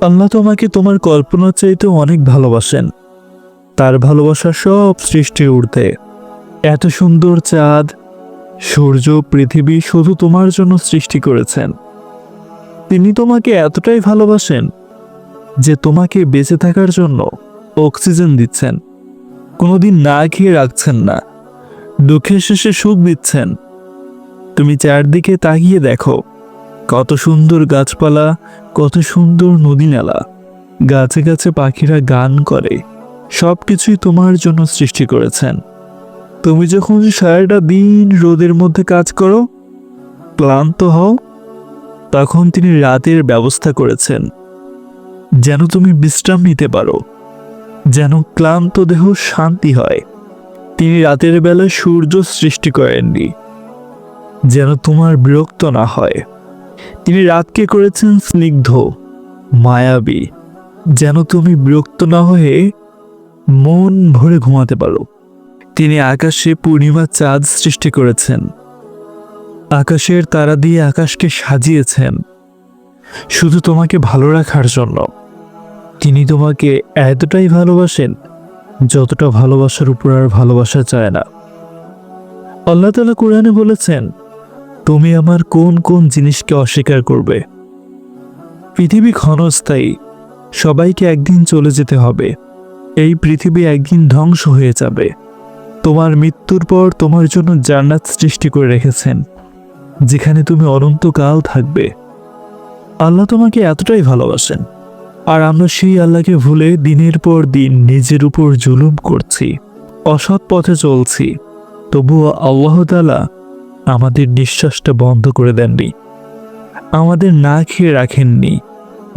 আল্লাহ তোমাকে তোমার কল্পনার চাইতে অনেক ভালোবাসেন। তার ভালোবাসা সব সৃষ্টির ঊর্ধ্বে। এত সুন্দর চাঁদ, সূর্য, পৃথিবী শুধু তোমার জন্য সৃষ্টি করেছেন। তিনি তোমাকে এতটাই ভালোবাসেন যে তোমাকে বেঁচে থাকার জন্য অক্সিজেন দিচ্ছেন। কোনোদিন না খেয়ে রাখছেন না। দুঃখের শেষে সুখ দিচ্ছেন। তুমি চারদিকে তাকিয়ে দেখো। কত সুন্দর গাছপালা, কত সুন্দর নদী নালা। গাছে গাছে পাখিরা গান করে। সব কিছুই তোমার জন্য সৃষ্টি করেছেন। তুমি যখন সারাটা দিন রোদের মধ্যে কাজ করো, ক্লান্ত হও, তখন তিনি রাতের ব্যবস্থা করেছেন। যেন তুমি বিশ্রাম নিতে পারো। যেন ক্লান্ত দেহ শান্তি হয়। তিনি রাতের বেলা সূর্য সৃষ্টি করেননি। যেন তোমার বিরক্ত না হয়। তিনি রাতকে করেছেন স্নিগ্ধ, মায়াবী, যেন তুমি বিরক্ত না হয়ে মন ভরে ঘুমাতে পারো। তিনি আকাশে পূর্ণিমা চাঁদ সৃষ্টি করেছেন। আকাশের তারা দিয়ে আকাশকে সাজিয়েছেন। শুধু তোমাকে ভালো রাখার জন্য। তিনি তোমাকে এতটাই ভালোবাসেন, যতটা ভালোবাসার উপর আর ভালোবাসা চায় না। আল্লাহ তালা কোরআনে বলেছেন তুমি আমার কোন কোন জিনিসকে অস্বীকার করবে? পৃথিবী ক্ষণস্থায়ী, সবাইকে একদিন চলে যেতে হবে। এই পৃথিবী একদিন ধ্বংস হয়ে যাবে। তোমার মৃত্যুর পর তোমার জন্য জান্নাত সৃষ্টি করে রেখেছেন, যেখানে তুমি অনন্তকাল থাকবে। আল্লাহ তোমাকে এতটাই ভালোবাসেন। আর আমরা সেই আল্লাহকে ভুলে দিনের পর দিন নিজের উপর জুলুম করছি, অসৎ পথে চলছি। তবুও আল্লাহ তালা আমাদের নিঃশ্বাসটা বন্ধ করে দেননি। আমাদের না খেয়ে রাখেননি।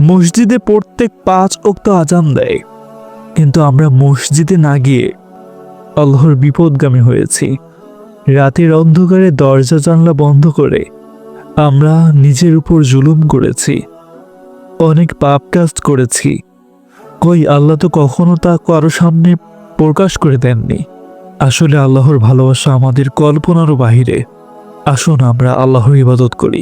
মসজিদে প্রত্যেক পাঁচ অক্ত আজান দেয়। কিন্তু আমরা মসজিদে না গিয়ে আল্লাহর বিপদগামী হয়েছি। রাতের অন্ধকারে দরজা জানলা বন্ধ করে আমরা নিজের উপর জুলুম করেছি। অনেক পাপ কাজ করেছি। কই আল্লাহ তো কখনো তা কারও সামনে প্রকাশ করে দেননি। আসলে আল্লাহর ভালোবাসা আমাদের কল্পনারও বাহিরে। আসুন আমরা আল্লাহর ইবাদত করি।